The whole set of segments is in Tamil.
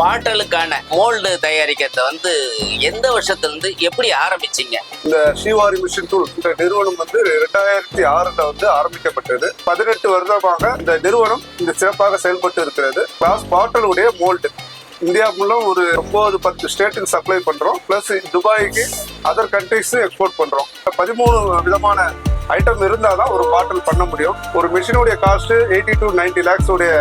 பாட்டலுக்கான மோல்டு தயாரிக்கிறத வந்து எந்த வருஷத்துல இருந்து எப்படி ஆரம்பிச்சீங்க? இந்த ஸ்ரீவாரி மிஷின் டூல் இந்த நிறுவனம் வந்து ரெண்டாயிரத்தி ஆறுல வந்து ஆரம்பிக்கப்பட்டது. பதினெட்டு வருடமாக இந்த நிறுவனம் இந்த சிறப்பாக செயல்பட்டு இருக்கிறது. Class பாட்டலுடைய mould. இந்தியா ஃபுல்லாக ஒரு ஒன்பது பத்து ஸ்டேட்டுக்கு சப்ளை பண்ணுறோம் ப்ளஸ் துபாய்க்கு அதர் கண்ட்ரிஸ் எக்ஸ்போர்ட் பண்ணுறோம் பதிமூணு விதமான ஐட்டம் இருந்தால் தான் ஒரு பாட்டில் பண்ண முடியும். ஒரு மிஷினுடைய cost eighty to ninety lakhs உடைய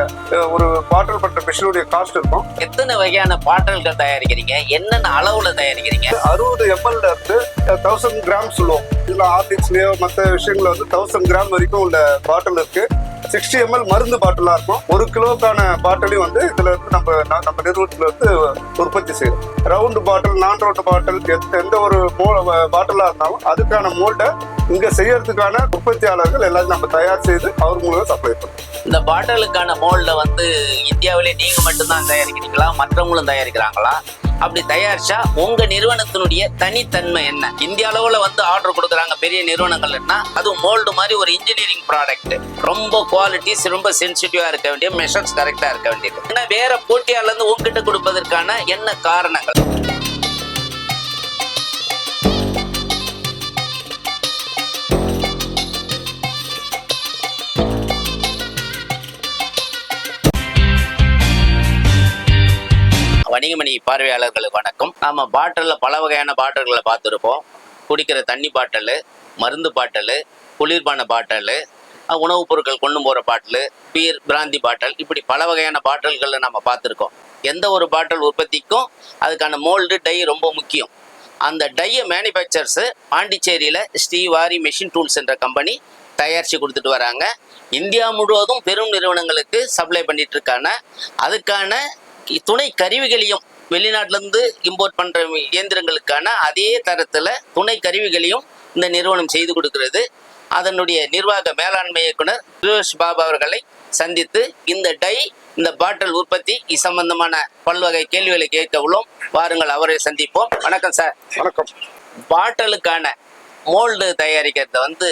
ஒரு பாட்டில் பண்ற மிஷினுடைய காஸ்ட் இருக்கும். எத்தனை வகையான பாட்டல்கள் தயாரிக்கிறீங்க? என்னென்ன அளவுல தயாரிக்கிறீங்க? அறுபது எம்எல்ல இருந்து தௌசண்ட் கிராம் சொல்லுவோம். இதுல ஆர்டிக்ஸ்லயோ மற்ற விஷயங்கள்ல வந்து தௌசண்ட் கிராம் வரைக்கும் உள்ள பாட்டில் இருக்கு. சிக்ஸ்டி எம்எல் மருந்து பாட்டிலா இருக்கும். ஒரு கிலோக்கான பாட்டிலையும் வந்து இதுல இருந்து நம்ம நம்ம நிறுவனத்துல இருந்து உற்பத்தி செய்யும் ரவுண்டு பாட்டில் நான் ரவுண்டு பாட்டில் எந்த ஒரு பாட்டிலா இருந்தாலும் அதுக்கான மோல்டை இங்க செய்யறதுக்கான உற்பத்தியாளர்கள் எல்லாத்தையும் நம்ம தயார் செய்து அவர் மூலம் சப்ளை பண்ணுவோம் இந்த பாட்டிலுக்கான மோல்ட வந்து இந்தியாவிலே நீங்க மட்டும்தான் தயாரிக்கிறீங்களா மற்றவங்களும் தயாரிக்கிறாங்களா? அப்படி தயாரிச்சா உங்க நிறுவனத்தினுடைய தனித்தன்மை என்ன? இந்திய அளவுல வந்து ஆர்டர் கொடுக்குறாங்க பெரிய நிறுவனங்கள்னா அதுவும் மோல்டு மாதிரி ஒரு இன்ஜினியரிங் ப்ராடக்ட் ரொம்ப குவாலிட்டிஸ் ரொம்ப சென்சிட்டிவா இருக்க வேண்டிய மெஷர்ஸ் கரெக்டா இருக்க வேண்டியது. ஏன்னா வேற போட்டியாளர் இருந்து உங்ககிட்ட கொடுப்பதற்கான என்ன காரணங்கள்? வணிகமணி பார்வையாளர்களுக்கு வணக்கம். நாம பாட்டிலில் பல வகையான பாட்டில்களை பார்த்துருப்போம். குடிக்கிற தண்ணி பாட்டலு மருந்து பாட்டலு குளிர்பான பாட்டலு உணவுப் பொருட்கள் கொண்டு போகிற பாட்டில் பீர் பிராந்தி பாட்டில் இப்படி பல வகையான பாட்டில்களை நம்ம பார்த்துருக்கோம். எந்த ஒரு பாட்டில் உற்பத்திக்கும் அதுக்கான மோல்டு டை ரொம்ப முக்கியம். அந்த டையை மேனுஃபேக்சர்ஸு பாண்டிச்சேரியில் ஸ்ரீவாரி மெஷின் டூல்ஸ் என்ற கம்பெனி தயாரித்து கொடுத்துட்டு வராங்க. இந்தியா முழுவதும் பெரும் நிறுவனங்களுக்கு சப்ளை பண்ணிட்டு இருக்காங்க. அதுக்கான துணை கருவிகளையும் வெளிநாட்டிலேருந்து இம்போர்ட் பண்ணுற இயந்திரங்களுக்கான அதே தரத்தில் துணை கருவிகளையும் இந்த நிறுவனம் செய்து கொடுக்கிறது. அதனுடைய நிர்வாக மேலாண்மை இயக்குனர் சுரேஷ் பாபு அவர்களை சந்தித்து இந்த டை இந்த பாட்டில் உற்பத்தி இது சம்பந்தமான பல்வகை கேள்விகளை கேட்க உள்ளோம் வாருங்கள் அவரை சந்திப்போம். வணக்கம் சார். வணக்கம். பாட்டலுக்கான மோல்டு தயாரிக்கிறத வந்து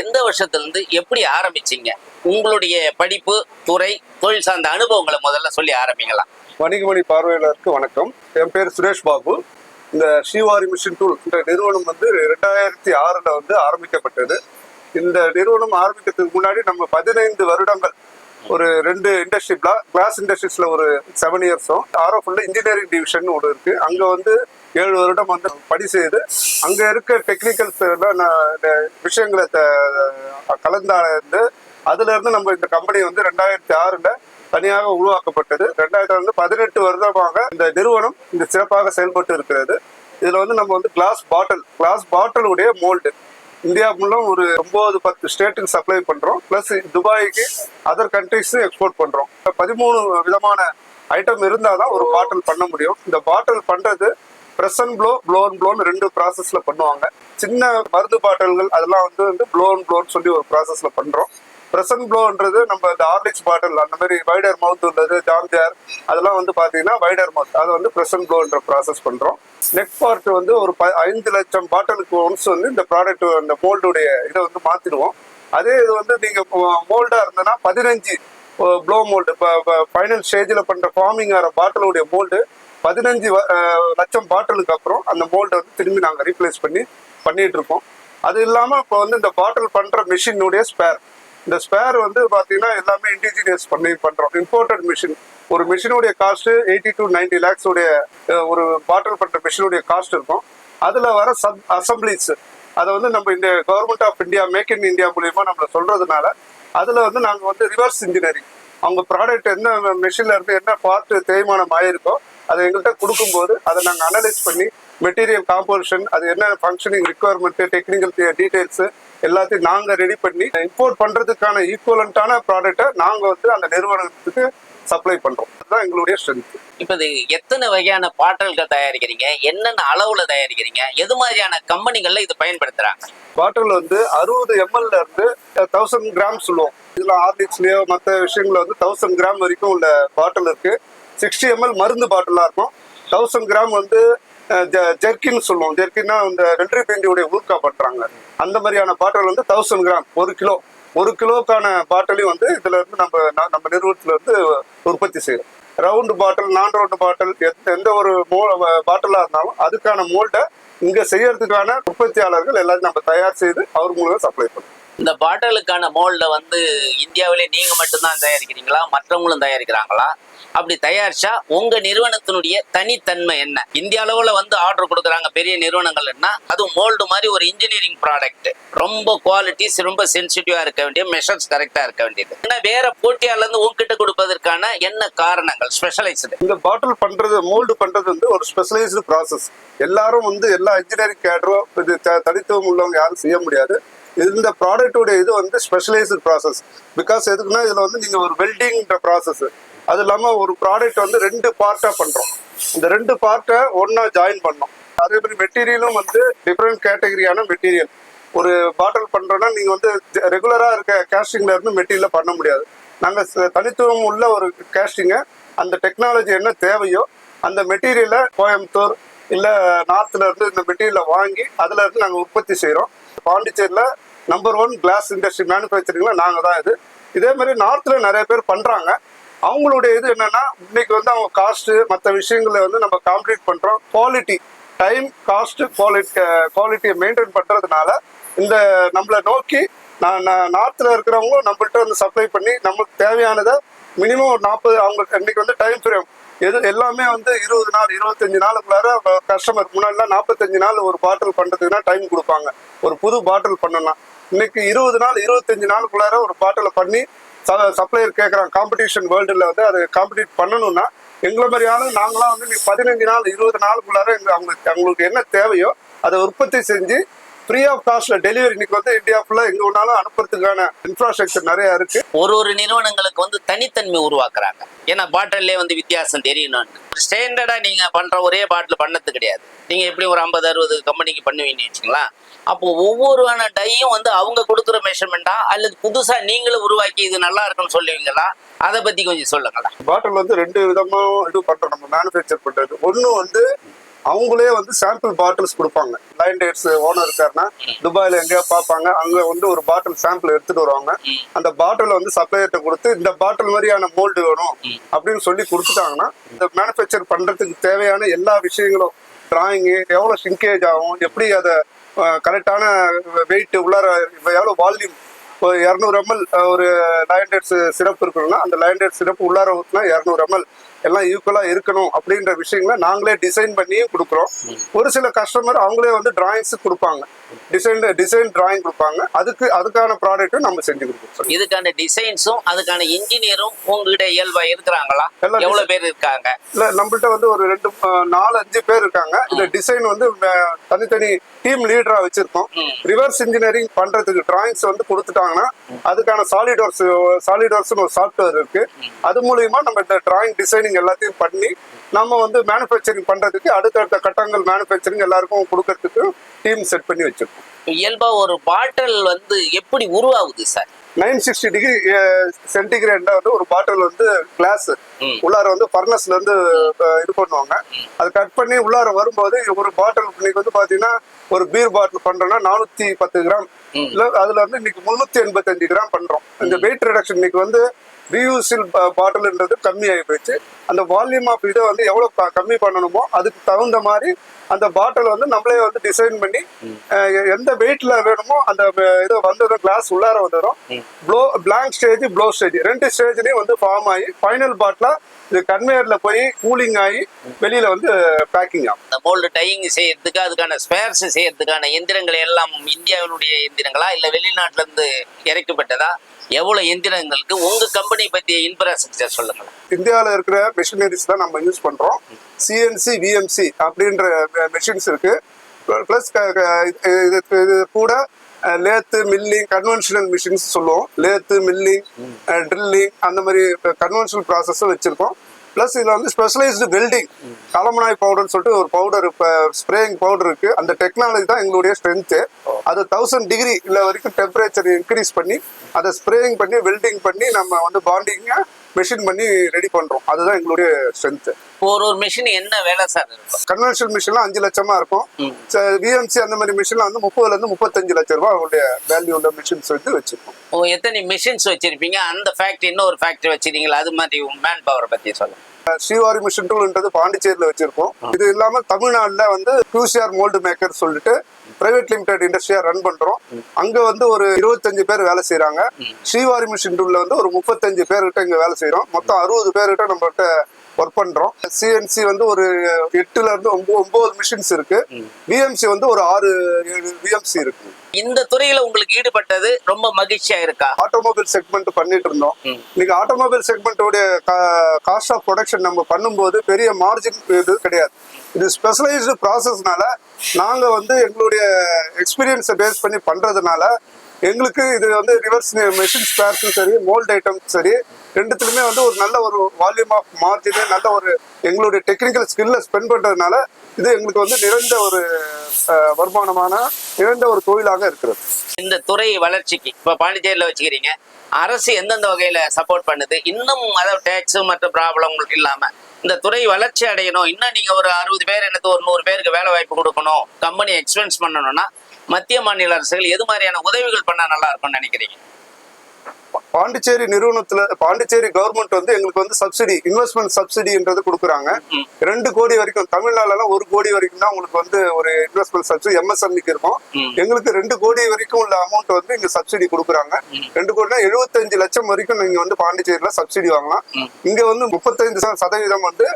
எந்த வருஷத்துலேருந்து எப்படி ஆரம்பிச்சீங்க? உங்களுடைய படிப்பு துறை தொழில் சார்ந்த அனுபவங்களை முதல்ல சொல்லி ஆரம்பிங்களா வணிகமணி பார்வையாளருக்கு வணக்கம். என் பேர் சுரேஷ் பாபு. இந்த ஸ்ரீவாரி மிஷின் டூல் இந்த நிறுவனம் வந்து ரெண்டாயிரத்தி ஆறில் வந்து ஆரம்பிக்கப்பட்டது. இந்த நிறுவனம் ஆரம்பிக்கிறதுக்கு முன்னாடி நம்ம பதினைந்து வருடங்கள் ஒரு ரெண்டு இண்டஸ்ட்ரி கிளாஸ் இண்டஸ்ட்ரீஸில் ஒரு செவன் இயர்ஸும் ஆர்ஓஃப்ல இன்ஜினியரிங் டிவிஷன் ஒன்று இருக்குது அங்கே வந்து ஏழு வருடம் வந்து படி செய்து அங்க இருக்க டெக்னிக்கல்ஸ் விஷயங்களை த- கலந்தாழ்ந்து அதுல இருந்து நம்ம இந்த கம்பெனி வந்து ரெண்டாயிரத்தி ஆறுல தனியாக உருவாக்கப்பட்டது. ரெண்டாயிரத்தி வந்து பதினெட்டு வருடமாக இந்த நிறுவனம் இந்த சிறப்பாக செயல்பட்டு இருக்கிறது. இதுல வந்து நம்ம வந்து கிளாஸ் பாட்டில் கிளாஸ் பாட்டிலுடைய மோல்டு இந்தியா மூலம் ஒரு ஒன்பது பத்து ஸ்டேட்டுக்கு சப்ளை பண்றோம். பிளஸ் துபாய்க்கு அதர் கண்ட்ரிஸ் எக்ஸ்போர்ட் பண்றோம். பதிமூணு விதமான ஐட்டம் இருந்தால் தான் ஒரு பாட்டில் பண்ண முடியும். இந்த பாட்டில் பண்றது press and blow blow and ப்ளோன்னு ரெண்டு ப்ராசஸ்ல பண்ணுவாங்க. சின்ன மருந்து பாட்டில்கள் அதெல்லாம் வந்து வந்து ப்ளோ அண்ட் ப்ளோன்னு சொல்லி ஒரு ப்ராசஸ்ல பண்றோம். ப்ரெசன்ட் ப்ளோன்றது நம்ம இந்த ஹார்லிக்ஸ் பாட்டில் அந்த மாதிரி வைடர் மவுத் உள்ளது ஜாம்ஜார் அதெல்லாம் வந்து பார்த்தீங்கன்னா வைடர் மவுத் அதை வந்து ப்ரெசன்ட் ப்ளோன்ற ப்ராசஸ் பண்ணுறோம் நெக் பார்ட் வந்து ஒரு ப ஐந்து லட்சம் பாட்டிலுக்கு ஒன்ஸ் வந்து இந்த ப்ராடக்ட் அந்த மோல்டுடைய இதை வந்து மாற்றிடுவோம் அதே இது வந்து நீங்கள் மோல்டாக இருந்ததுன்னா பதினஞ்சு ப்ளோ மோல்டு இப்போ ஃபைனல் ஸ்டேஜில் பண்ணுற ஃபார்மிங் ஆகிற பாட்டிலுடைய மோல்டு பதினஞ்சு வ- லட்சம் பாட்டிலுக்கு அப்புறம் அந்த மோல்டை வந்து திரும்பி நாங்கள் ரீப்ளேஸ் பண்ணி பண்ணிட்டு இருக்கோம் அது இல்லாமல் இப்போ வந்து இந்த பாட்டில் பண்ணுற மிஷினுடைய ஸ்பேர் இந்த ஸ்பேர் வந்து பார்த்தீங்கன்னா எல்லாமே இண்டிஜினியஸ் பண்ணி பண்ணுறோம் இம்போர்ட்டட் மிஷின் ஒரு மிஷினுடைய cost eighty to ninety lakhs உடைய ஒரு பாட்டில் பண்ணுற மிஷினுடைய காஸ்ட் இருக்கும். அதில் வர சப் அசம்பிளிஸ் அதை வந்து நம்ம இந்த government of India make in India மூலியமா நம்ம சொல்றதுனால அதில் வந்து நாங்கள் வந்து ரிவர்ஸ் இன்ஜினியரிங் அவங்க ப்ராடக்ட் என்ன மெஷின்ல இருந்து என்ன பார்ட் தேய்மானம் ஆயிருக்கோ அதை எங்கள்கிட்ட கொடுக்கும்போது அதை நாங்கள் அனலைஸ் பண்ணி மெட்டீரியல் காம்போசிஷன் அது என்ன ஃபங்க்ஷனிங் ரிக்குவயர்மெண்ட் டெக்னிக்கல் டீடைல்ஸ் எல்லாத்தையும் நாங்கள் ரெடி பண்ணி இம்போர்ட் பண்றதுக்கான ஈக்குவலண்டான ப்ராடக்ட்டை நாங்கள் வந்து அந்த நிறுவனத்துக்கு சப்ளை பண்றோம். அதுதான் எங்களுடைய ஸ்ட்ரென்த் இப்போ இது எத்தனை வகையான பாட்டல்கள் தயாரிக்கிறீங்க? என்னென்ன அளவுல தயாரிக்கிறீங்க? எது மாதிரியான கம்பெனிகள்ல இது பயன்படுத்துறாங்க? பாட்டில் வந்து அறுபது எம்எல்ல இருந்து தௌசண்ட் கிராம் சொல்லுவோம். இதுல ஹார்லிக்ஸ்லயோ மற்ற விஷயங்கள்ல வந்து தௌசண்ட் கிராம் வரைக்கும் உள்ள பாட்டில் இருக்கு. சிக்ஸ்டி எம்எல் மருந்து பாட்டிலாக இருக்கும். தௌசண்ட் கிராம் வந்து ஜெர்கின் சொல்லுவோம். ஜெர்கின்னா இந்த ரெண்டரை பேண்டியுடைய ஊர்க்கா பட்டுறாங்க. அந்த மாதிரியான பாட்டில் வந்து தௌசண்ட் கிராம் ஒரு கிலோ. ஒரு கிலோக்கான பாட்டிலையும் வந்து இதுல இருந்து நம்ம ந- நம்ம நிறுவனத்துல இருந்து உற்பத்தி செய்யறோம். ரவுண்டு பாட்டில் நான் ரவுண்டு பாட்டில் எந்த ஒரு மோ பாட்டிலாக இருந்தாலும் அதுக்கான மோல்டை இங்கே செய்யறதுக்கான உற்பத்தியாளர்கள் எல்லாத்தையும் நம்ம தயார் செய்து அவர் மூலமாக சப்ளை பண்ணுவோம் இந்த பாட்டிலுக்கான மோல்டை வந்து இந்தியாவிலே நீங்கள் மட்டும்தான் தயாரிக்கிறீங்களா? மற்றவங்களும் தயாரிக்கிறாங்களா? அப்படி தயாரிச்சா உங்க நிறுவனத்தினுடைய தனித்தன்மை என்ன? இந்திய அளவுல வந்து ஆர்டர் கொடுக்குறாங்க பெரிய நிறுவனங்கள்னா அதுவும் மோல்டு மாதிரி ஒரு இன்ஜினியரிங் ப்ராடக்ட் ரொம்ப குவாலிட்டிஸ் ரொம்ப சென்சிட்டிவா இருக்க வேண்டிய மெஷர்ஸ் கரெக்டா இருக்க வேண்டியது. ஏன்னா வேற போட்டியாளர் இருந்து உங்ககிட்ட கொடுப்பதற்கான என்ன காரணங்கள்? ஸ்பெஷலைஸ்டு இந்த பாட்டில் பண்றது மோல்டு பண்றது வந்து ஒரு ஸ்பெஷலைஸ்டு ப்ராசஸ் எல்லாரும் வந்து எல்லா இன்ஜினியரிங் கேடரோ இது த- தனித்துவம் உள்ளவங்க யாரும் செய்ய முடியாது. இந்த ப்ராடக்டோட இது வந்து ஸ்பெஷலைஸ்டு ப்ராசஸ் பிகாஸ் எதுக்குன்னா இதுல வந்து நீங்க ஒரு வெல்டிங் ப்ராசஸ் அது இல்லாம ஒரு ப்ராடக்ட் வந்து ரெண்டு பார்ட்டா பண்றோம். இந்த ரெண்டு பார்ட்டை ஒன்றா ஜாயின் பண்ணோம். அதே மாதிரி மெட்டீரியலும் வந்து டிஃப்ரெண்ட் கேட்டகரியான மெட்டீரியல் ஒரு பாட்டில் பண்றோம்னா நீங்க வந்து ரெகுலரா இருக்க கேஸ்டிங்ல இருந்து மெட்டீரியல பண்ண முடியாது. நாங்க தனித்துவம் உள்ள ஒரு கேஸ்டிங்க அந்த டெக்னாலஜி என்ன தேவையோ அந்த மெட்டீரியலை கோயம்புத்தூர் இல்ல நார்த்ல இருந்து இந்த மெட்டீரியலை வாங்கி அதுல இருந்து நாங்க உற்பத்தி செய்கிறோம் பாண்டிச்சேரியில நம்பர் ஒன் கிளாஸ் இண்டஸ்ட்ரி மேனுஃபேக்சரிங்ல நாங்க தான் இது. இதே மாதிரி நார்த்ல நிறைய பேர் பண்றாங்க. அவங்களுடைய இது என்னன்னா இன்னைக்கு வந்து அவங்க காஸ்ட் மற்ற விஷயங்களை வந்து நம்ம காம்ப்ளீட் பண்றோம். குவாலிட்டி டைம் காஸ்ட் குவாலிட்டி குவாலிட்டியை மெயின்டைன் பண்றதுனால இந்த நம்மளை நோக்கி நான் நார்த்தில் இருக்கிறவங்க நம்மள்ட்ட வந்து சப்ளை பண்ணி நமக்கு தேவையானதை மினிமம் ஒரு நாற்பது அவங்க இன்னைக்கு வந்து டைம் ஃப்ரேம் எது எல்லாமே வந்து இருபது நாள் இருபத்தஞ்சு நாளுக்குள்ளார கஸ்டமர் முன்னாடிலாம் நாற்பத்தஞ்சு நாள் ஒரு பாட்டில் பண்ணுறதுக்குனா டைம் கொடுப்பாங்க. ஒரு புது பாட்டில் பண்ணணும்னா. இன்னைக்கு இருபது நாள் இருபத்தஞ்சு நாளுக்குள்ளார ஒரு பாட்டிலை பண்ணி சப்ளையர் கேட்குறாங்க காம்படிஷன் வேர்ல்டில் வந்து அது காம்படிட் பண்ணணும்னா எங்களை மாதிரியான நாங்களாம் வந்து நீ பதினஞ்சு நாள் இருபது நாளுக்குள்ளார எங்க அவங்களுக்கு அவங்களுக்கு என்ன தேவையோ அதை உற்பத்தி செஞ்சு ஃப்ரீ ஆஃப் காஸ்ட்ல டெலிவரி இன்னைக்கு வந்து இந்தியா ஃபுல்லா எங்க வேணாலும் அனுப்புறதுக்கான இன்ஃப்ராஸ்ட்ரக்சர் நிறைய இருக்கு. ஒரு ஒரு நிறுவனங்களுக்கு வந்து தனித்தன்மை உருவாக்குறாங்க. ஏன்னா பாட்டிலே வந்து வித்தியாசம் தெரியணும்னு. ஸ்டாண்டர்டா நீங்க பண்ற ஒரே பாட்டில் பண்ணது கிடையாது. நீங்க எப்படி ஒரு ஐம்பது அறுபது கம்பெனிக்கு பண்ணுவீங்கன்னு வச்சுங்களா அப்போ ஒவ்வொருவான டையும் வந்து அவங்க கொடுக்குற மெஷர்மெண்டா அல்லது புதுசா நீங்களும் உருவாக்கி இது நல்லா இருக்குன்னு சொல்லுவீங்களா? அதை பத்தி கொஞ்சம் சொல்லுங்களா பாட்டில் வந்து ரெண்டு விதமா இது பண்றோம். நம்ம மேனுஃபேக்சர் பண்றது. ஒண்ணு வந்து அவங்களே வந்து சாம்பிள் பாட்டில்ஸ் கொடுப்பாங்க. லைன் டேட்ஸ் ஓனர் இருக்காருன்னா துபாயில எங்கேயா பார்ப்பாங்க. அங்க வந்து ஒரு பாட்டில் சாம்பிள் எடுத்துட்டு வருவாங்க. அந்த பாட்டில் வந்து சப்ளையர்கிட்ட கொடுத்து இந்த பாட்டில் மாதிரியான மோல்டு வேணும் அப்படின்னு சொல்லி கொடுத்துட்டாங்கன்னா இந்த மேனுஃபேக்சர் பண்றதுக்கு தேவையான எல்லா விஷயங்களும் டிராயிங்கு எவ்வளோ ஷிங்கேஜ் ஆகும் எப்படி அதை கரெக்டான வெயிட் உள்ளார எவ்வளோ வால்யூம் ஒரு இரநூறு எம்எல் ஒரு லயன்டேட்ஸ் சிறப்பு இருக்கணும்னா அந்த லயன்டேட் சிறப்பு உள்ளார ஊற்றினா இரநூறு எம்எல் எல்லாம் ஈக்குவலாக இருக்கணும் அப்படின்ற விஷயங்களை நாங்களே டிசைன் பண்ணியும் கொடுக்குறோம். ஒரு சில கஸ்டமர் அவங்களே வந்து டிராயிங்ஸ் கொடுப்பாங்க. டிசைன் டிசைன் டிராயிங் கொடுப்பாங்க. அதுக்கு அதுக்கான ப்ராடக்ட்டும் நம்ம செஞ்சு கொடுக்குறோம் இதுக்கான டிசைன்ஸும் அதுக்கான இன்ஜினியரும் உங்ககிட்ட இயல்பா இருக்கிறாங்களா? எவ்வளவு பேர் இருக்காங்க? இல்ல நம்மள்ட்ட வந்து ஒரு ரெண்டு நாலு அஞ்சு பேர் இருக்காங்க. இந்த டிசைன் வந்து தனித்தனி டீம் லீடரா வச்சிருக்கோம். ரிவர்ஸ் இன்ஜினியரிங் பண்றதுக்கு டிராயிங்ஸ் வந்து கொடுத்துட்டாங்கன்னா அதுக்கான சாலிடோர்ஸ் சாலிடோர்ஸ்னு ஒரு சாஃப்ட்வேர் இருக்கு. அது மூலியமா நம்ம இந்த டிராயிங் டிசைனிங் எல்லாத்தையும் பண்ணி நம்ம வந்து மேனுஃபேக்சரிங் பண்றதுக்கு அடுத்தடுத்த கட்டங்கள் மேனுஃபேக்சரிங் எல்லாருக்கும் கொடுக்கறதுக்கு டீம் செட் பண்ணி வச்சிருக்கோம். இயல்பா ஒரு பாட்டில் வந்து எப்படி உருவாகுது சார் நைன் சிக்ஸ்டி டிகிரி சென்டிகிரேட்ல வந்து ஒரு பாட்டில் வந்து கிளாஸ். உள்ளார வந்து ஃபர்னஸ்ல இருந்து இது பண்ணுவாங்க. அது கட் பண்ணி உள்ளார வரும்போது ஒரு பாட்டில் இன்னைக்கு வந்து பாத்தீங்கன்னா ஒரு பீர் பாட்டில் பண்றோம்னா நானூத்தி பத்து கிராம். இல்ல அதுல வந்து இன்னைக்கு முன்னூத்தி எண்பத்தஞ்சு கிராம் பண்றோம். இந்த வெயிட் ரிடக்ஷன் இன்னைக்கு வந்து ரீயூசில் பாட்டில்ன்றது கம்மி ஆகி போயிடுச்சு அந்த வால்யூம் ஆஃப் இதை வந்து எவ்வளவு க- கம்மி பண்ணணுமோ அதுக்கு தகுந்த மாதிரி அந்த பாட்டில் வந்து நம்மளே வந்து டிசைன் பண்ணி எந்த வெயிட்ல வேணுமோ அந்த இது வந்ததும் கிளாஸ் உள்ளார வந்துடும் blow blank stage blow stage ரெண்டு ஸ்டேஜ்லயும் வந்து ஃபார்ம் ஆகி ஃபைனல் பாட்டில் இது கன்வேயர்ல போய் கூலிங் ஆகி வெளியில வந்து பேக்கிங் ஆகும். இந்த மோல்டு டையிங் செய்யறதுக்கு அதுக்கான ஸ்பேர்ஸ் செய்யறதுக்கான எந்திரங்கள் எல்லாம் இந்தியாவினுடைய எந்திரங்களா இல்ல வெளிநாட்டுல இருந்து இறக்கப்பட்டதா? எவ்வளவு எந்திரங்களுக்கு உங்க கம்பெனி பத்திய இன்ஃப்ராஸ்ட்ரக்சர் சொல்லுங்களேன். இந்தியாவில் இருக்கிற மிஷினரிஸ் தான் நம்ம யூஸ் பண்றோம். சிஎன்சி விஎம்சி அப்படின்ற மெஷின்ஸ் இருக்கு. ப்ளஸ் இது கூட லேத்து மில்லிங் கன்வென்ஷனல் மிஷின்ஸ் சொல்லுவோம். லேத்து மில்லிங் ட்ரில்லிங் அந்த மாதிரி கன்வென்ஷனல் ப்ராசஸும் வச்சிருக்கோம். ப்ளஸ் இதில் வந்து ஸ்பெஷலைஸ்டு வெல்டிங் கலமனாய் பவுடர்னு சொல்லிட்டு ஒரு பவுடர் இப்போ ஸ்ப்ரேயிங் பவுடர் இருக்கு. அந்த டெக்னாலஜி தான் எங்களுடைய ஸ்ட்ரென்த்து அது தௌசண்ட் டிகிரி இல்லை வரைக்கும் டெம்பரேச்சர் இன்க்ரீஸ் பண்ணி அதை ஸ்ப்ரேயிங் பண்ணி வெல்டிங் பண்ணி நம்ம வந்து பாண்டிங்கை மெஷின் பண்ணி ரெடி பண்றோம். அதுதான் எங்களுடைய ஸ்ட்ரென்த் ஒரு ஒரு மிஷின் என்ன வேலை சார் கன்வென்ஷனல் மிஷின்லாம் அஞ்சு லட்சமா இருக்கும். விஎம்சி அந்த மாதிரி மிஷின்ல வந்து முப்பதுல இருந்து முப்பத்தஞ்சு லட்சம் ரூபாய் அவங்களுடைய வேல்யூ உள்ள மிஷின்ஸ் வந்து வச்சிருக்கோம். ஓ எத்தனை மிஷின்ஸ் வச்சிருப்பீங்க? அந்த ஃபேக்டரி இன்னொரு ஃபேக்டரி வச்சிருக்கீங்களா? அது மாதிரி மேன் பவர் பத்தி சொல்லுங்க. ஸ்ரீவாரி மிஷின் டூல்ன்றது பாண்டிச்சேரியில வச்சிருக்கோம். இது இல்லாம தமிழ்நாட்டுல வந்து QCR மோல்டு மேக்கர் சொல்லிட்டு பிரைவேட் லிமிடெட் இண்டஸ்ட்ரியா ரன் பண்றோம். அங்க வந்து ஒரு இருபத்தஞ்சு பேர் வேலை செய்றாங்க. ஸ்ரீவாரி மிஷின் டூல்ல வந்து ஒரு முப்பத்தஞ்சு பேர்கிட்ட இங்க வேலை செய்றோம். மொத்தம் அறுபது பேர்கிட்ட நம்மகிட்ட ஒர்க் பண்றோம். சிஎன்சி வந்து ஒரு எட்டுல இருந்து ஒன்பது மிஷின்ஸ் இருக்கு. விஎம்சி வந்து ஒரு ஆறு ஏழு விஎம்சி இருக்கு. இந்த துறையில உங்களுக்கு ஈடுபட்டது ரொம்ப மகிழ்ச்சியா இருக்கா? ஆட்டோமொபைல் செக்மெண்ட் பண்ணிட்டு இருந்தோம். இன்னைக்கு ஆட்டோமொபைல் செக்மெண்ட்டோடைய காஸ்ட் ஆஃப் ப்ரொடக்ஷன் நம்ம பண்ணும்போது பெரிய மார்ஜின் இது கிடையாது. இது ஸ்பெஷலைஸ்டு ப்ராசஸ்னால நாங்க வந்து எங்களுடைய எக்ஸ்பீரியன்ஸை பேஸ் பண்ணி பண்றதுனால எங்களுக்கு இது வந்து ரிவர்ஸ் மெஷின் ஸ்பேர்ஸும் சரி மோல்ட் ஐட்டம் சரி ரெண்டுத்துலையுமே வந்து ஒரு நல்ல ஒரு வால்யூம் ஆஃப் மார்ஜின் நல்ல ஒரு எங்களுடைய டெக்னிக்கல் ஸ்கில்ல ஸ்பெண்ட் பண்றதுனால இது எங்களுக்கு வந்து நிறைந்த ஒரு வருமானமான நிறைந்த ஒரு தொழிலாக இருக்கிறது. இந்த துறை வளர்ச்சிக்கு இப்ப பாண்டிச்சேரியில வச்சுக்கிறீங்க அரசு எந்தெந்த வகையில சப்போர்ட் பண்ணுது? இன்னும் அதாவது டேக்ஸ் மற்ற ப்ராப்ளம் உங்களுக்கு இல்லாம இந்த துறை வளர்ச்சி அடையணும். இன்னும் நீங்க ஒரு அறுபது பேர் எனக்கு ஒரு நூறு பேருக்கு வேலை வாய்ப்பு கொடுக்கணும். கம்பெனி எக்ஸ்பென்ஸ் பண்ணணும்னா மத்திய மாநில அரசுகள் எது மாதிரியான உதவிகள் பண்ணா நல்லா இருக்கும்னு நினைக்கிறீங்க? பாண்டிச்சேரி நிறுவனத்துல பாண்டிச்சேரி கவர்மெண்ட் வந்து எங்களுக்கு வந்து சப்சிடி இன்வெஸ்ட்மெண்ட் சப்சிடின்றது கொடுக்குறாங்க. ரெண்டு கோடி வரைக்கும் தமிழ்நாடுலாம் ஒரு கோடி வரைக்கும் தான் உங்களுக்கு வந்து ஒரு இன்வெஸ்ட்மெண்ட் சப்சிடி எம்எஸ்எம்இக்கு இருக்கும். எங்களுக்கு ரெண்டு கோடி வரைக்கும் உள்ள அமௌண்ட் வந்து இங்க சப்சிடி கொடுக்குறாங்க. ரெண்டு கோடினா எழுபத்தஞ்சு லட்சம் வரைக்கும் நீங்க வந்து பாண்டிச்சேரியில சப்சிடி வாங்கலாம். இங்க வந்து முப்பத்தைந்து ச- சதவீதம் வந்து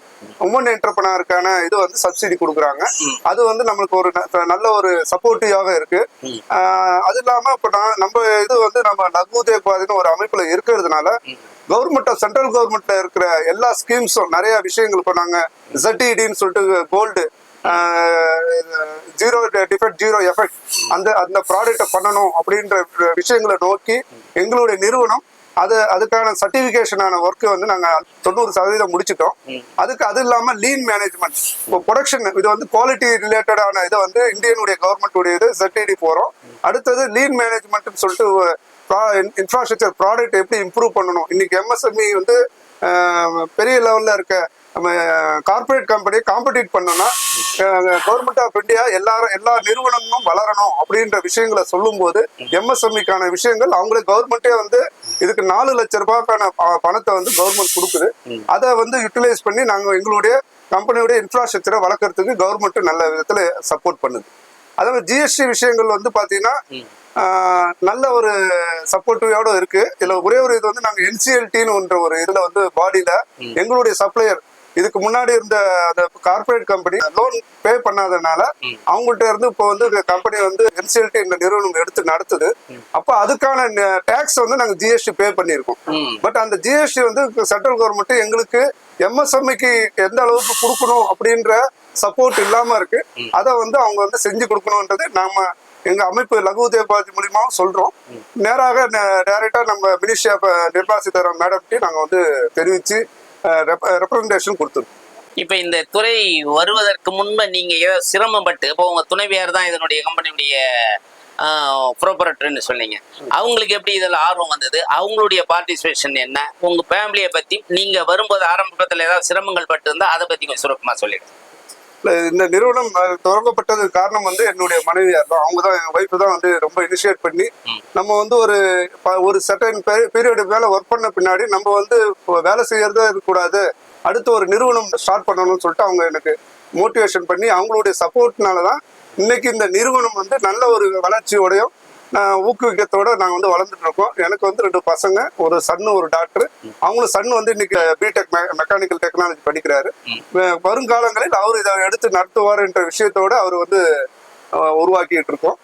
உமன் என்டர்பனருக்கான இது வந்து சப்சிடி கொடுக்குறாங்க. அது வந்து நம்மளுக்கு ஒரு நல்ல ஒரு சப்போர்ட்டிவாக இருக்கு அது இல்லாம இப்ப நான் நம்ம இது வந்து நம்ம நகுதேபாதின்னு ஒரு அமைப்புல இருக்கிறதுனால கவர்மெண்ட் சென்ட்ரல் கவர்மெண்ட்ல இருக்கிற எல்லா ஸ்கீம்ஸும் நிறைய விஷயங்கள் இப்போ நாங்க ZED-ன்னு சொல்லிட்டு gold zero defect zero effect அந்த அந்த ப்ராடக்ட்டை பண்ணணும் அப்படின்ற விஷயங்களை நோக்கி எங்களுடைய நிறுவனம் அது அதுக்கான சர்டிபிகேஷனான ஒர்க்கு வந்து நாங்க தொண்ணூறு சதவீதம் முடிச்சிட்டோம். அதுக்கு அது இல்லாம லீன் மேனேஜ்மெண்ட் இப்போ ப்ரொடக்ஷன் இது வந்து குவாலிட்டி ரிலேட்டடான இதை வந்து இந்தியனுடைய கவர்மெண்ட்டுடைய இது ZTD போறோம். அடுத்தது லீன் மேனேஜ்மெண்ட்னு சொல்லிட்டு இன்ஃப்ராஸ்ட்ரக்சர் ப்ராடக்ட் எப்படி இம்ப்ரூவ் பண்ணணும்? இன்னைக்கு எம்எஸ்எம்இ வந்து அஹ், பெரிய லெவல்ல இருக்க நம்ம கார்ப்பரேட் கம்பெனி காம்படிட் பண்ணோம்னா கவர்மெண்ட் ஆஃப் இந்தியா எல்லாரும் எல்லா நிறுவனங்களும் வளரணும் அப்படின்ற விஷயங்களை சொல்லும்போது எம்எஸ்எம்இக்கான விஷயங்கள் அவங்களே கவர்மெண்ட்டே வந்து இதுக்கு நாலு லட்ச ரூபாய்க்கான பணத்தை வந்து கவர்மெண்ட் கொடுக்குது. அதை வந்து யூட்டிலைஸ் பண்ணி நாங்கள் எங்களுடைய கம்பெனியுடைய இன்ஃப்ராஸ்ட்ரக்சரை வளர்க்கறதுக்கு கவர்மெண்ட் நல்ல விதத்தில் சப்போர்ட் பண்ணுது. அதாவது ஜிஎஸ்டி விஷயங்கள் வந்து பார்த்தீங்கன்னா நல்ல ஒரு சப்போர்ட்டிவோட இருக்கு. இதுல ஒரே ஒரு இது வந்து நாங்க என்சிஎல்டின்னு ஒரு இதுல வந்து பாடியில எங்களுடைய சப்ளையர் இதுக்கு முன்னாடி இருந்த அந்த கார்ப்பரேட் கம்பெனி லோன் பே பண்ணாதனால அவங்கள்ட்ட இருந்து இப்போ வந்து கம்பெனி வந்து என்சிஎல்டி இந்த நிறுவனம் எடுத்து நடத்துது. அப்போ அதுக்கான டேக்ஸ் வந்து நாங்க ஜிஎஸ்டி பே பண்ணியிருக்கோம். பட் அந்த ஜிஎஸ்டி வந்து சென்ட்ரல் கவர்மெண்ட் எங்களுக்கு எம்எஸ்எம்இக்கு எந்த அளவுக்கு கொடுக்கணும் அப்படின்ற சப்போர்ட் இல்லாம இருக்கு. அதை வந்து அவங்க வந்து செஞ்சு கொடுக்கணுன்றது நாம எங்க அமைப்பு லகு உதயபாதி மூலியமாவும் சொல்றோம். நேராக டைரக்டா நம்ம மினிஸ்ட்ரி ஆஃப் நிர்மலா சீதாராமன் மேடம்கிட்ட நாங்க வந்து தெரிவிச்சு ரெப்ரசன்டேஷன் கொடுத்துருக்கோம். இப்ப இந்த துறை வருவதற்கு முன்பு நீங்க சிரமப்பட்டு இப்போ உங்க துணைவியார் தான் இதனுடைய கம்பெனியுடைய ப்ரோப்பரேட்டர்னு சொன்னீங்க. அவங்களுக்கு எப்படி இதில் ஆர்வம் வந்தது? அவங்களுடைய பார்ட்டிசிபேஷன் என்ன? உங்க ஃபேமிலியை பத்தி நீங்க வரும்போது ஆரம்பத்தில் ஏதாவது சிரமங்கள் பட்டு இருந்தா அதை பத்தி கொஞ்சம் சுருக்கமா சொல்லிடுங்க. இந்த நிறுவனம் அஹ், தொடங்கப்பட்டதுக்கு காரணம் வந்து என்னுடைய மனைவியார் தான் அவங்க தான் என் ஒய்ஃப் தான் வந்து ரொம்ப இனிஷியேட் பண்ணி. நம்ம வந்து ஒரு ஒரு செட்டன் பீரியடு மேல ஒர்க் பண்ண பின்னாடி நம்ம வந்து வேலை செய்யறதே இருக்கக்கூடாது அடுத்து ஒரு நிறுவனம் ஸ்டார்ட் பண்ணணும்னு சொல்லிட்டு அவங்க எனக்கு மோட்டிவேஷன் பண்ணி அவங்களுடைய சப்போர்ட்னால தான் இன்னைக்கு இந்த நிறுவனம் வந்து நல்ல ஒரு வளர்ச்சியோடையும் ஊக்குவிக்கத்தோட நாங்கள் வந்து வளர்ந்துட்டு இருக்கோம். எனக்கு வந்து ரெண்டு பசங்க ஒரு சன்னு ஒரு டாக்டர் அவங்களும் சன் வந்து இன்னைக்கு பிடெக் மெக்கானிக்கல் டெக்னாலஜி படிக்கிறாரு. வருங்காலங்களில் அவர் இதை எடுத்து நடத்துவார் என்ற விஷயத்தோட அவர் வந்து உருவாக்கிட்டு இருக்கோம்.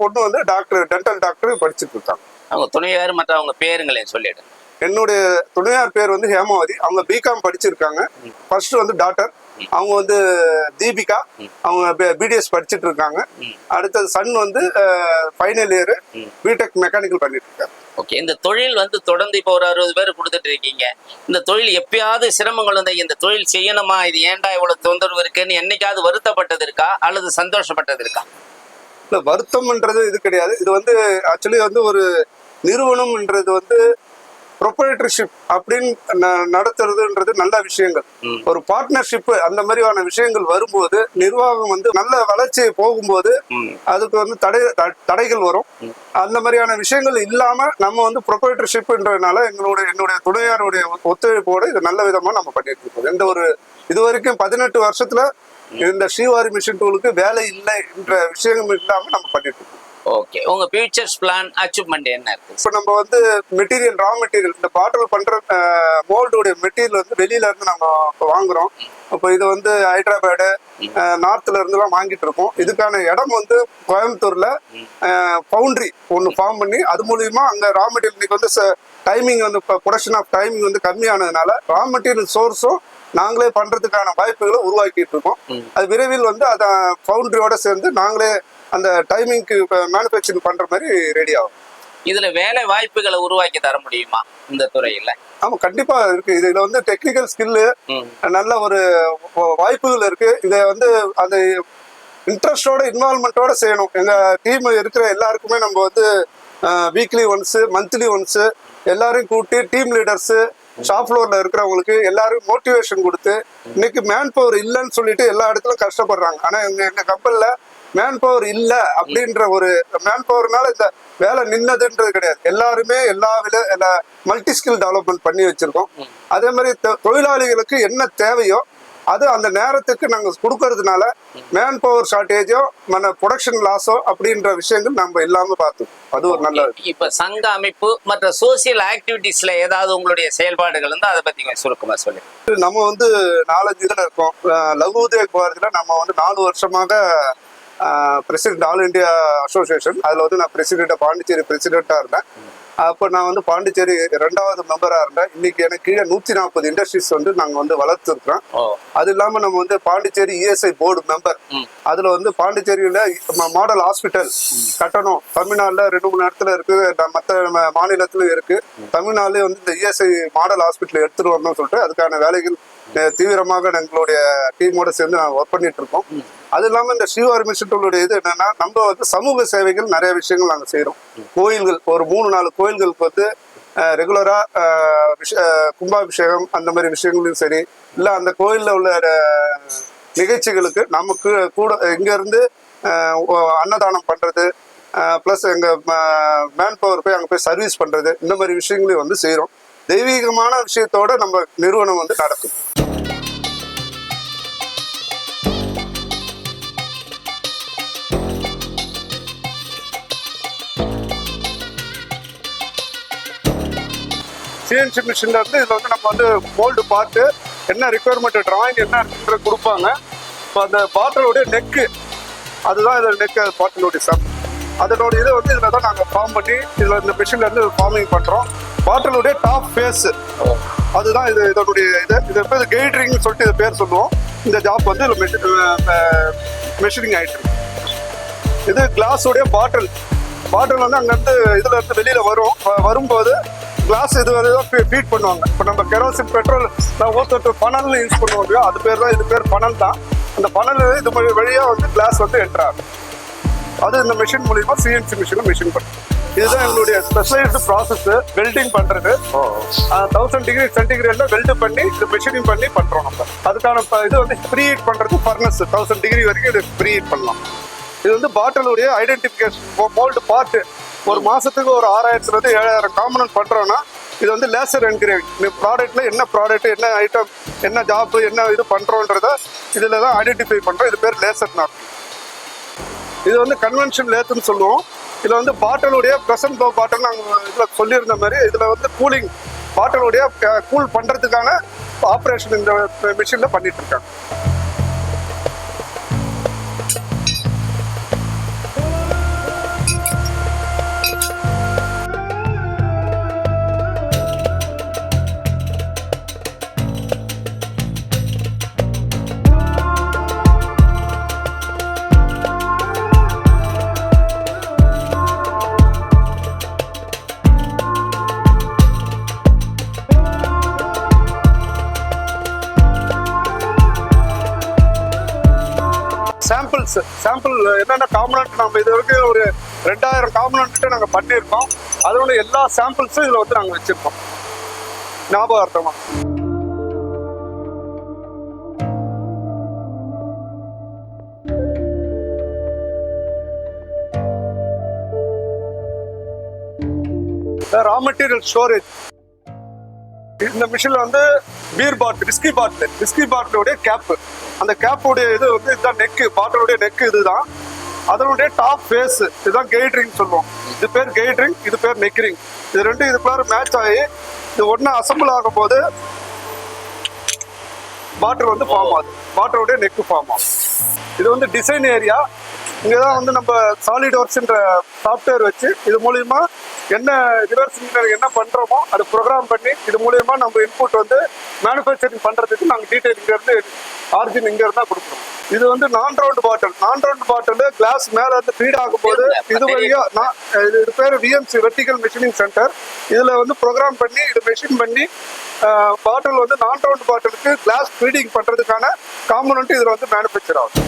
பொண்ணு வந்து டாக்டர் டென்டல் டாக்டர் படிச்சுட்டு இருக்காங்க. அவங்க துணைவியார் மற்ற அவங்க பேருங்களையும் சொல்லிடுங்க என்னுடைய துணையார் பேர் வந்து ஹேமாவதி. அவங்க பிகாம் படிச்சிருக்காங்க. ஃபர்ஸ்ட் வந்து டாக்டர் அவங்க வந்து தீபிகா அவங்க பிடிஎஸ் படிச்சிட்டு இருக்காங்க அடுத்தது சன் வந்து ஃபைனல் இயர் பிடெக் மெக்கானிக்கல் பண்ணிட்டு இருக்காங்க ஓகே இந்த தொழில் வந்து தொடர்ந்து இப்போ ஒரு அறுபது பேர் கொடுத்துட்டு இருக்கீங்க. இந்த தொழில் எப்பயாவது சிரமங்கள் வந்து இந்த தொழில் செய்யணுமா? இது ஏன்டா இவ்வளவு தொந்தரவு இருக்குன்னு என்னைக்காவது வருத்தப்பட்டது இருக்கா? அல்லது சந்தோஷப்பட்டது இருக்கா? இல்ல வருத்தம்ன்றது இது கிடையாது. இது வந்து ஆக்சுவலி வந்து ஒரு நிறுவனம்ன்றது வந்து ப்ரொப்ரேட்டர்ஷிப் அப்படின்னு நடத்துறதுன்றது நல்ல விஷயங்கள். ஒரு பார்ட்னர்ஷிப் அந்த மாதிரியான விஷயங்கள் வரும்போது நிர்வாகம் வந்து நல்ல வளர்ச்சி போகும்போது. அதுக்கு வந்து தடை தடைகள் வரும். அந்த மாதிரியான விஷயங்கள் இல்லாம நம்ம வந்து ப்ரொப்ரேட்டர்ஷிப்ன்றதுனால எங்களுடைய என்னுடைய துணையாருடைய ஒத்துழைப்போட இது நல்ல விதமா நம்ம பண்ணிட்டு இருக்கோம். எந்த ஒரு இது வரைக்கும் பதினெட்டு வருஷத்துல இந்த ஸ்ரீவாரி மிஷின் டூலுக்கு வேலை இல்லை என்ற விஷயம் இல்லாம நம்ம பண்ணிட்டு இருக்கோம். ஓகே உங்க ஃபியூச்சர்ஸ் பிளான் அச்சீவ்மெண்ட் என்ன இருக்கு? இப்போ நம்ம வந்து மெட்டீரியல் ரா மெட்டீரியல் இந்த பாட்டில் பண்ற மோல்டுடைய மெட்டீரியல் வந்து வெளியில இருந்து நம்ம வாங்குறோம். இப்போ இது வந்து ஹைதராபாடு நார்த்ல இருந்துலாம் வாங்கிட்டு இருக்கோம். இதுக்கான இடம் வந்து கோயம்புத்தூர்ல பவுண்டரி ஒன்று ஃபார்ம் பண்ணி அது மூலியமா அங்க ரா மெட்டீரியல் இன்னைக்கு வந்து டைமிங் வந்து ப்ரொடக்ஷன் ஆஃப் டைமிங் வந்து கம்மியானதுனால ரா மெட்டீரியல் சோர்ஸும் நாங்களே பண்றதுக்கான வாய்ப்புகளை உருவாக்கிட்டு இருக்கோம். அது விரைவில் வந்து அதை பவுண்டரியோட சேர்ந்து நாங்களே அந்த டைமிங்க்கு மேனுஃபேக்சரிங் பண்ற மாதிரி ரெடி ஆகும். இதுல வேலை வாய்ப்புகளை உருவாக்கி தர முடியுமா இந்த துறையில? ஆமா கண்டிப்பா இருக்கு. இதுல வந்து டெக்னிக்கல் ஸ்கில்லு. நல்ல ஒரு வாய்ப்புகள் இருக்கு. இதை வந்து அந்த இன்ட்ரெஸ்டோட இன்வால்மெண்ட்டோட செய்யணும். எங்க டீம் இருக்கிற எல்லாருக்குமே நம்ம வந்து வீக்லி ஒன்ஸ் மந்த்லி ஒன்ஸ் எல்லாரையும் கூட்டி டீம் லீடர்ஸ் ஷாப் ஃப்ளோர்ல இருக்கிறவங்களுக்கு எல்லாரும் மோட்டிவேஷன் கொடுத்து இன்னைக்கு மேன் பவர் இல்லைன்னு சொல்லிட்டு எல்லா இடத்துலயும் கஷ்டப்படுறாங்க. ஆனா எங்க எங்க கம்பெனில மேன் பவர் இல்ல அப்படின்ற ஒரு மேன் பவர்னால இந்த வேலை நின்னதுன்றது கிடையாது. எல்லாருமே எல்லா வித மல்டி ஸ்கில் டெவலப்மெண்ட் பண்ணி வச்சிருக்கோம். அதே மாதிரி தொழிலாளிகளுக்கு என்ன தேவையோ அது அந்த நேரத்துக்கு நாங்க கொடுக்கறதுனால மேன் பவர் ஷார்ட்டேஜோ மன ப்ரொடக்ஷன் லாஸோ அப்படின்ற விஷயங்கள் நம்ம இல்லாம பார்த்தோம் அது ஒரு நல்ல இப்ப சங்க அமைப்பு மற்ற சோசியல் ஆக்டிவிட்டீஸ்ல ஏதாவது உங்களுடைய செயல்பாடுகள் இருந்தா அதை பத்தி சுருக்கமா சொல்லு நம்ம வந்து நாலஞ்சு இதுல இருக்கோம். அஹ் லகு உதய பாரதியில நம்ம வந்து நாலு வருஷமாக பிரசிடென்ட் ஆல் இந்தியா அசோசியேஷன் அதுல வந்து நான் பிரசிடென்ட் பாண்டிச்சேரி பிரசிடென்ட்டா இருந்தேன். அப்போ நான் வந்து பாண்டிச்சேரி ரெண்டாவது மெம்பரா இருந்தேன். இன்னைக்கு எனக்கு கீழே நூத்தி நாற்பது இண்டஸ்ட்ரீஸ் வந்து நாங்க வந்து வளர்த்துருக்கோம் ஓ. அது இல்லாம நம்ம வந்து பாண்டிச்சேரி இஎஸ்ஐ போர்டு மெம்பர். அதுல வந்து பாண்டிச்சேரியில மாடல் ஹாஸ்பிட்டல் கட்டணும். தமிழ்நாடுல ரெண்டு மூணு இடத்துல இருக்கு. ட- மத்த ம- மாநிலத்திலும் இருக்கு. தமிழ்நாடுல வந்து இந்த இஎஸ்ஐ மாடல் ஹாஸ்பிட்டல் எடுத்துட்டு வரணும்னு சொல்லிட்டு அதுக்கான வேலைகள் தீவிரமாக எங்களுடைய டீமோட சேர்ந்து நாங்கள் ஒர்க் பண்ணிட்டு இருக்கோம். அது இல்லாம இந்த ஸ்ரீவாரி மிஷினுடைய இது என்னன்னா நம்ம வந்து சமூக சேவைகள் நிறைய விஷயங்கள் நாங்க செய்றோம். கோயில்கள் ஒரு மூணு நாலு கோயில்களுக்கு வந்து ரெகுலரா கும்பாபிஷேகம் அந்த மாதிரி விஷயங்களையும் சரி இல்ல அந்த கோயில்ல உள்ள நிகழ்ச்சிகளுக்கு நமக்கு கூட இங்க இருந்து அஹ், ஒ- அன்னதானம் பண்றது ப்ளஸ் எங்க மேன் பவர் போய் அங்க போய் சர்வீஸ் பண்றது இந்த மாதிரி விஷயங்களையும் வந்து செய்றோம். தெய்வீகமான விஷயத்தோட நம்ம நிறுவனம் வந்து நடக்கும் சிஎன்சி மிஷின்ல இருந்து இதில் வந்து நம்ம வந்து மோல்டு பார்த்து என்ன ரிக்குவயர்மெண்ட் டிராயிங் என்ன இருக்குன்ற கொடுப்பாங்க. இப்போ அந்த பாட்டிலோடைய நெக்கு அதுதான் இதில் நெக்கு பாட்டிலோடைய சப் அதனோட இதை வந்து இதில் தான் நாங்கள் ஃபார்ம் பண்ணி இதில் இந்த மிஷின்ல இருந்து ஃபார்மிங் பண்ணுறோம் பாட்டிலுடைய டாப் ஃபேஸ் அதுதான் இது இதனுடைய இது. இது பேர் கெய்ட்ரிங்னு சொல்லிட்டு இது பேர் சொல்லுவோம். இந்த ஜாப் வந்து இதில் மெஷினிங் ஆகிட்டு இது கிளாஸோடைய பாட்டில் பாட்டில் வந்து அங்கேருந்து இதில் இருந்து வெளியில் வரும். வரும்போது கிளாஸ் இது வரை தான் ஃபீட் பண்ணுவாங்க. இப்போ நம்ம கெரோசின் பெட்ரோல் நான் ஓட்டு பனல்னு யூஸ் பண்ணுவோம் அது பேர் தான் இது பேர் பனல் தான். அந்த பனல் இது வழி- வழியா வந்து கிளாஸ் வந்து என்டர் ஆகும். அது இந்த மிஷின் மூலியமா சிஎன்சி மிஷின்ல மிஷின் பண்ணும். இதுதான் எங்களுடைய ஸ்பெஷலைஸ்டு ப்ராசஸ் வெல்டிங் பண்றது. தௌசண்ட் டிகிரி சென்டிகிரேட்ல வெல்டு பண்ணி இது மிஷினிங் பண்ணி பண்றோம் நம்ம. அதுக்கான இது வந்து ப்ரீ ஹீட் பண்றது ஃபர்னஸ் தௌசண்ட் டிகிரி வரைக்கும் இது ப்ரீ ஹீட் பண்ணலாம். இது வந்து பாட்டிலுடைய ஐடென்டிஃபிகேஷன் மோல்டு பார்ட் ஒரு மாசத்துக்கு ஒரு ஆறாயிரத்துல இருந்து ஏழாயிரம் காம்பனன்ட் பண்றோம்னா இது வந்து லேசர் என்கிரேவிங் இந்த ப்ராடக்ட்ல என்ன ப்ராடக்ட் என்ன ஐட்டம் என்ன ஜாப் என்ன இது பண்றோன்றத இதுல தான் ஐடென்டிஃபை பண்றோம். இது பேர் லேசர் நாட் இது வந்து கன்வென்ஷன் லேத்துன்னு சொல்லுவோம். இதுல வந்து பாட்டிலுடைய ப்ரெசன்ட் ப்ளோ பாட்டில் நாங்கள் இதில் சொல்லியிருந்த மாதிரி இதுல வந்து கூலிங் பாட்டிலுடைய கூல் பண்றதுக்கான ஆப்ரேஷன் இந்த மிஷின்ல பண்ணிட்டு என்னென்ன காம்பனண்ட் நம்ம இது வரைக்கும் ஒரு ரெண்டாயிரம் காம்பனண்ட்டு நாங்கள் பண்ணியிருக்கோம். அதோட எல்லா சாம்பிள்ஸும் இதில் வந்து நாங்கள் வச்சுருக்கோம். ஞாபகார்த்தமாக ரா மெட்டீரியல் ஸ்டோரேஜ் இந்த மிஷின்ல வந்து beer bottle whisky bottle whisky பாட்டிலுடைய cap அந்த கேப்புடைய இது வந்து இதுதான் நெக்கு பாட்டிலுடைய நெக்கு இதுதான். அதனுடைய டாப் ஃபேஸ் இதுதான் கெய்ட்ரிங் சொல்லுவோம். இது பேர் கெய்ட்ரிங் இது பேர் நெக்ரிங் இது ரெண்டும் இதுக்குள்ளார மேட்ச் ஆகி இது ஒன்று அசம்பிள் ஆகும் போது பாட்டர் வந்து ஃபார்ம் ஆகுது. பாட்டருடைய நெக் ஃபார்ம் ஆகும். இது வந்து டிசைன் ஏரியா இங்கே தான் வந்து நம்ம சாலிட் ஒர்க்ஸ்ன்ற சாஃப்ட்வேர் வச்சு இது மூலியமா என்ன ரிவர்ஸ் இன்ஜினியரிங் என்ன பண்றோமோ அதை ப்ரோக்ராம் பண்ணி இது மூலியமா நம்ம இன்புட் வந்து மேனுஃபேக்சரிங் பண்றதுக்கு நாங்கள் டீடைல் இங்க இருந்து ஆர்ஜின் இங்க இருந்தா கொடுக்குறோம் இது வந்து நான் ரவுண்ட் பாட்டில் நான் ரவுண்ட் பாட்டில் கிளாஸ் மேல இருந்து ஃபீட் ஆகும்போது இது வழியா நான் இது பேர் விஎம்சி வெர்டிகல் மிஷினிங் சென்டர் இதுல வந்து ப்ரோக்ராம் பண்ணி இது மெஷின் பண்ணி பாட்டில் வந்து நான் ரவுண்ட் பாட்டிலுக்கு கிளாஸ் ஃபீடிங் பண்றதுக்கான காம்பனண்ட் இதுல வந்து மேனுஃபேக்சர் ஆகும்.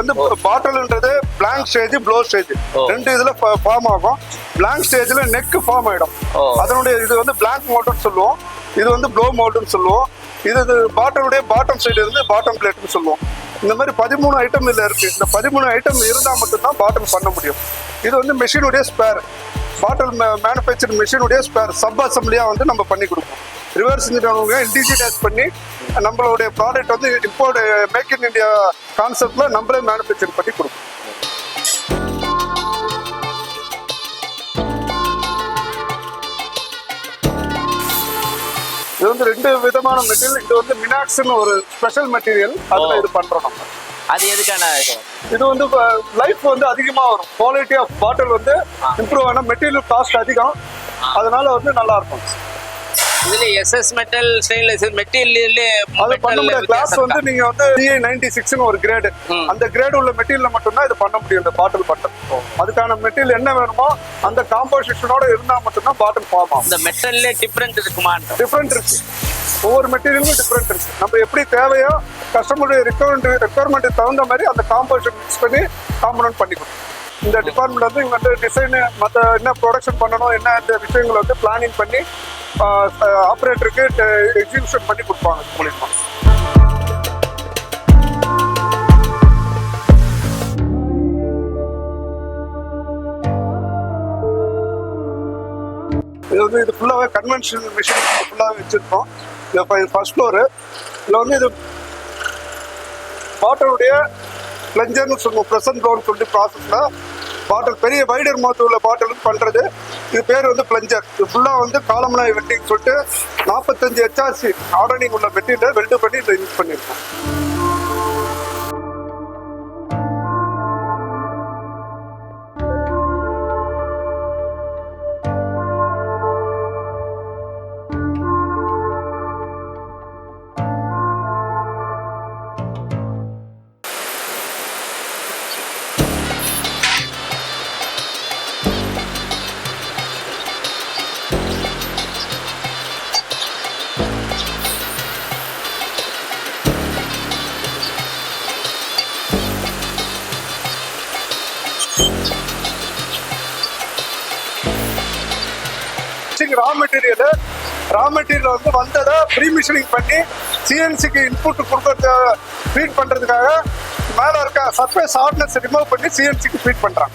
வந்து பாட்டில்ன்றது பிளாங்க் ஸ்டேஜ் ப்ளோ ஸ்டேஜ். ரெண்டு இதுல ஃபார்ம் ஆகும். பிளாங்க் ஸ்டேஜ்ல நெக் ஃபார்ம் ஆயிடும். அதனுடைய இது வந்து பிளாங்க் மோல்டுன்னு சொல்லுவோம். இது வந்து ப்ளோ மோல்டுன்னு சொல்லுவோம். இது பாட்டிலுடைய பாட்டம் சைடு இருந்து பாட்டம் பிளேட்னு சொல்லுவோம். இந்த மாதிரி பதிமூணு ஐட்டம் இதுல இருக்கு. இந்த பதிமூணு ஐட்டம் இருந்தா மட்டும்தான் பாட்டில் பண்ண முடியும். இது வந்து மெஷினுடைய ஸ்பேர் பாட்டில் மேனுஃபேக்சரிங் மெஷினுடைய ஸ்பேர் சப் அசம்பிளியா வந்து நம்ம பண்ணி கொடுப்போம். ரிவர்ஸ் இன்ஜினியரிங் இண்டிஜினைஸ் பண்ணி நம்மளுடைய ப்ராடக்ட் வந்து இம்போர்ட் மேக் இன் இந்தியா கான்செப்ட்ல நம்மளே மேனுஃபேக்சர் பண்ணி கொடுப்போம். இது வந்து ரெண்டு விதமான மெட்டீரியல் இது வந்து மினாக்ஸ்னு ஒரு ஸ்பெஷல் மெட்டீரியல் அதுல. இது பண்றோம் நம்ம. அது எதுக்கான இது? வந்து லைஃப் வந்து அதிகமா வரும். குவாலிட்டி ஆஃப் பாட்டில் வந்து இம்ப்ரூவ் ஆனா மெட்டீரியல் காஸ்ட் அதிகம். அதனால வந்து நல்லா இருக்கும். இதுல எஸ்எஸ் மெட்டல் ஸ்டெயின்லெஸ் மெட்டீரியல் அது பண்ண முடியாது. கிளாஸ் வந்து நீங்க வந்து டிஐ நைன்டி சிக்ஸ்னு ஒரு கிரேடு. அந்த கிரேடு உள்ள மெட்டீரியல் மட்டும்தான் இது பண்ண முடியும் இந்த பாட்டில் பட்டன் அதுக்கான மெட்டீரியல் என்ன வேணுமோ அந்த காம்போசிஷனோட இருந்தா மட்டும்தான் பாட்டில் ஃபார்ம் ஆகும். இந்த மெட்டல்லே டிஃப்ரெண்ட் இருக்குமான்னு டிஃப்ரெண்ட் இருக்கு. ஒவ்வொரு மெட்டீரியலும் டிஃப்ரெண்ட் இருக்கு. நம்ம எப்படி தேவையோ கஸ்டமருடைய ரெக்குவயர்மெண்ட் ரெக்குவயர்மெண்ட்டுக்கு தகுந்த மாதிரி அந்த காம்போசிஷன் மிக்ஸ் பண்ணி காம்பனன்ட் பண்ணி கொடுக்கும் இந்த டிபார்ட்மெண்ட் வந்து இங்க வந்து டிசைனு மற்ற என்ன ப்ரொடக்ஷன் பண்ணணும் என்ன இந்த விஷயங்களை வந்து பிளானிங் பண்ணி ஆப்ரேட்டருக்கு எக்ஸிபிஷன் பண்ணி கொடுப்பாங்க இது மூலியமா. இது வந்து இது ஃபுல்லாகவே கன்வென்ஷனல் மிஷின் ஃபுல்லாகவே வச்சுருக்கோம். இது இப்போ ஃபர்ஸ்ட் ஃப்ளோரு இதில் வந்து இது வாட்டருடைய பிளஞ்சர்னு சொல்லுவோம். ப்ரெசன்ட் ப்ளோன்னு சொல்லி ப்ராசஸில் பாட்டில் பெரிய வைடர் மவுத் உள்ள பாட்டிலுக்கு பண்ணுறது இது பேர் வந்து பிளஞ்சர். இது ஃபுல்லாக வந்து காலமலாய் வெட்டிங் சொல்லிட்டு நாற்பத்தஞ்சு ஹெச்ஆர்சி ஆர்டனிங் உள்ள மெட்டீரியல் வெல்டு பண்ணி இதை யூஸ் பண்ணியிருக்கோம். வந்து வந்ததை ப்ரீ மிஷினிங் பண்ணி சிஎன்சிக்கு இன்புட் கொடுக்கறது ஃபீட் பண்ணுறதுக்காக மேலே இருக்க சர்ஃபேஸ் ஹார்ட்னஸ் ரிமூவ் பண்ணி சிஎன்சிக்கு ஃபீட் பண்ணுறாங்க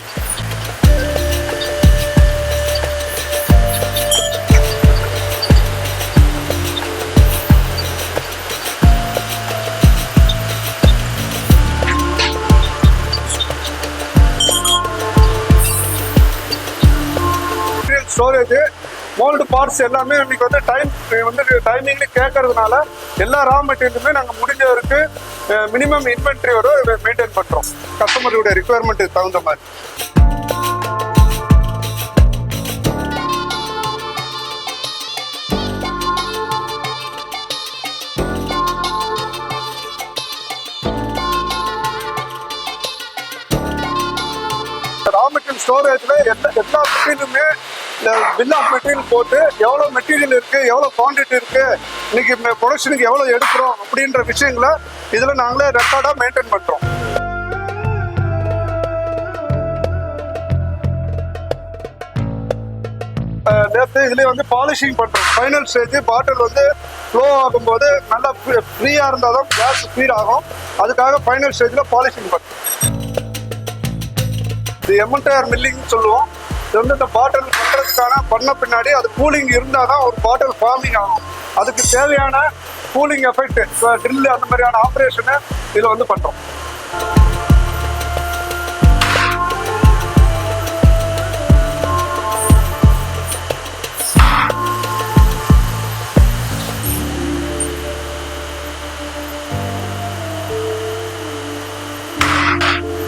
ஸ்டோரேஜ் ஸ்டோரேஜ் மோல்டு பார்ட்ஸ் எல்லாமே இன்னைக்கு வந்து டைம் வந்து டைமிங்னு கேட்கறதுனால எல்லா ரா மெட்டீரியலுமே நாங்கள் முடிஞ்ச வரைக்கும் மினிமம் இன்வென்ட்ரியோட மெயின்டைன் பண்ணுறோம் கஸ்டமருடைய ரிக்குவயர்மெண்ட்டுக்கு தகுந்த மாதிரி. ரா மெட்டீரியல் ஸ்டோரேஜ்ல எல்லா எல்லா மெட்டீரியலுமே பில் ஆஃப் மெட்டீரியல் போட்டு எவ்வளோ மெட்டீரியல் இருக்குது எவ்வளோ குவான்டிட்டி இருக்குது இன்னைக்கு ப்ரொடக்ஷனுக்கு எவ்வளோ எடுக்கிறோம் அப்படின்ற விஷயங்களை இதில் நாங்களே ரெக்கார்டாக மெயின்டைன் பண்ணுறோம் நேற்று இதுலேயே வந்து பாலிஷிங் பண்ணுறோம் ஃபைனல் ஸ்டேஜ் பாட்டில் வந்து ஃப்ளோ ஆகும்போது நல்லா ஃப்ரீயாக இருந்தால் தான் கேஸ் ஸ்பீட் ஆகும். அதுக்காக ஃபைனல் ஸ்டேஜில் பாலிஷிங் பண்ணுறோம் இது எம்என்டிஆர் மில்லிங்னு சொல்லுவோம். இது வந்து இந்த பாட்டில் பண்ணுறதுக்கான பண்ண பின்னாடி அது கூலிங் இருந்தால் தான் ஒரு பாட்டில் ஃபார்மிங் ஆகும். அதுக்கு தேவையான கூலிங் எஃபெக்ட் ட்ரில் அந்த மாதிரியான ஆப்ரேஷனை இதில் வந்து பண்ணுறோம்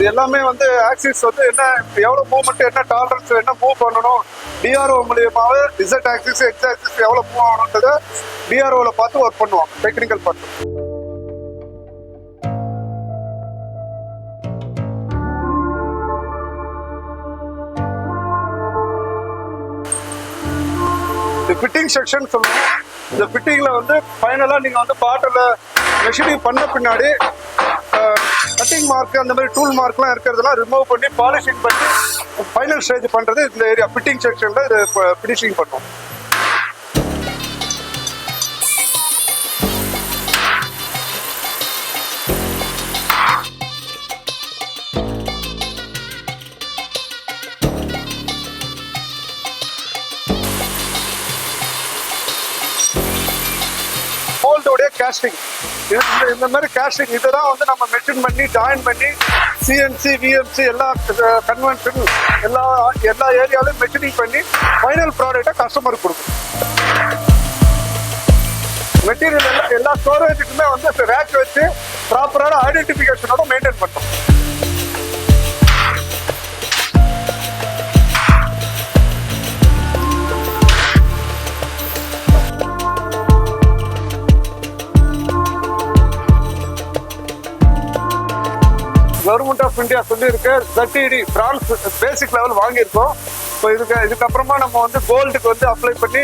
இது எல்லாமே வந்து ஆக்சிஸ் வந்து என்ன எவ்வளோ மூவ்மெண்ட் என்ன டாலரன்ஸ் என்ன மூவ் பண்ணணும் டிஆர்ஓ மூலியமாவே டிசர்ட் ஆக்சிஸ் எக்ஸ் ஆக்சிஸ் எவ்வளோ மூவ் ஆகணுன்றதை டிஆர்ஓவில் பார்த்து ஒர்க் பண்ணுவாங்க டெக்னிக்கல் பார்த்து ஃபிட்டிங் செக்ஷன் சொல்லுவோம் இந்த ஃபிட்டிங்கில் வந்து ஃபைனலாக நீங்கள் வந்து பாட்டில் மெஷினிங் பண்ண பின்னாடி கட்டிங் மார்க் அந்த மாதிரி டூல் மார்க்லாம் இருக்கிறதெல்லாம் ரிமூவ் பண்ணி பாலிஷிங் பண்ணி ஃபைனல் ஸ்டேஜ் பண்ணுறது இந்த ஏரியா ஃபிட்டிங் செக்ஷனில் இது ஃபினிஷிங் பண்ணுவோம். கேஸ்டிங் இந்த- இந்த மாதிரி கேஸ்டிங் இதெல்லாம் வந்து நம்ம மெஷின் பண்ணி ஜாயின் பண்ணி சிஎன்சி விஎம்சி எல்லா கன்வென்ஷன் எல்லா எல்லா ஏரியாலையும் மெஷினிங் பண்ணி ஃபைனல் ப்ராடக்ட்டை கஸ்டமருக்கு கொடுக்கும் மெட்டீரியல் எல்லாம் எல்லா ஸ்டோரேஜுக்குமே வந்து ரேக் வச்சு ப்ராப்பரான ஐடென்டிஃபிகேஷனோட மெயின்டைன் பண்ணுறோம் ஆஃப் இந்தியா சொல்லியிருக்கு. தட்டிடி பிரான்ஸ் பேசிக் லெவல் வாங்கியிருக்கோம். இப்போ இதுக்கு இதுக்கப்புறமா நம்ம வந்து கோல்டுக்கு வந்து அப்ளை பண்ணி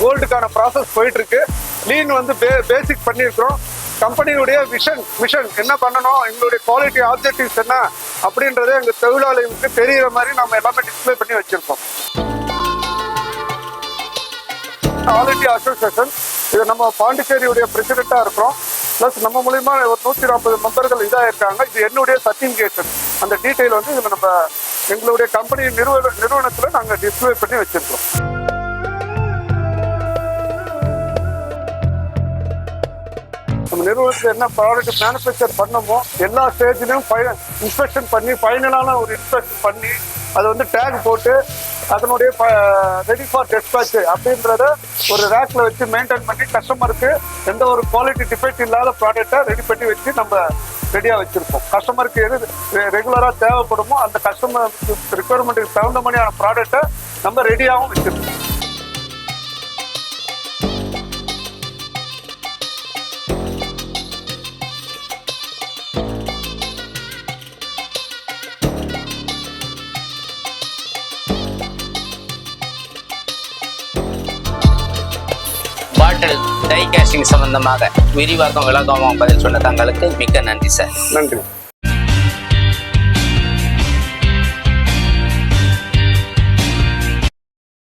கோல்டுக்கான ப்ராசஸ் போயிட்டுருக்கு. லீன் வந்து பே பேசிக் பண்ணியிருக்கிறோம். கம்பெனியுடைய விஷன் மிஷன் என்ன பண்ணணும்? எங்களுடைய குவாலிட்டி ஆப்ஜெக்டிவ்ஸ் என்ன? அப்படின்றத எங்கள் தொழிலாளிகளுக்கு தெரிகிற மாதிரி நம்ம எல்லாமே டிஸ்ப்ளே பண்ணி வச்சிருக்கோம். குவாலிட்டி அசோசியேஷன் இது நம்ம பாண்டிச்சேரியுடைய பிரசிடென்ட்டா இருக்கிறோம். ப்ளஸ் நம்ம மூலியமா ஒரு நூற்றி நாற்பது மெம்பர்கள் இதாக இருக்காங்க இது என்னுடைய சர்டிஃபிகேஷன் அந்த டீட்டெயில் வந்து இதில் நம்ம எங்களுடைய கம்பெனி நிறுவன நிறுவனத்தில் நாங்கள் டிஸ்பிளே பண்ணி வச்சிருக்கோம். நம்ம நிறுவனத்தில் என்ன ப்ராடக்ட் மேனுஃபேக்சர் பண்ணமோ எல்லா ஸ்டேஜ்லையும் இன்ஸ்பெக்ஷன் பண்ணி ஃபைனலான ஒரு இன்ஸ்பெக்ஷன் பண்ணி அதை வந்து டேக் போட்டு அதனுடைய ரெடி ஃபார் டெஸ்பாச் அப்படின்றத ஒரு ரேக்ல வச்சு மெயின்டைன் பண்ணி கஸ்டமருக்கு எந்த ஒரு குவாலிட்டி டிஃபெக்ட் இல்லாத ப்ராடக்டை ரெடி பண்ணி வச்சு நம்ம ரெடியாக வச்சுருப்போம். கஸ்டமருக்கு எது ரெகுலராக தேவைப்படுமோ அந்த கஸ்டமருக்கு ரிக்குவயர்மெண்ட்டுக்கு தகுந்த மாதிரியான ப்ராடக்டை நம்ம ரெடியாகவும் வச்சுருப்போம். டை கேஸ்டிங் சம்பந்தமாக விரிவாக்கம் விளக்கமாக பதில் சொன்ன தங்களுக்கு மிக்க நன்றி சார். நன்றி.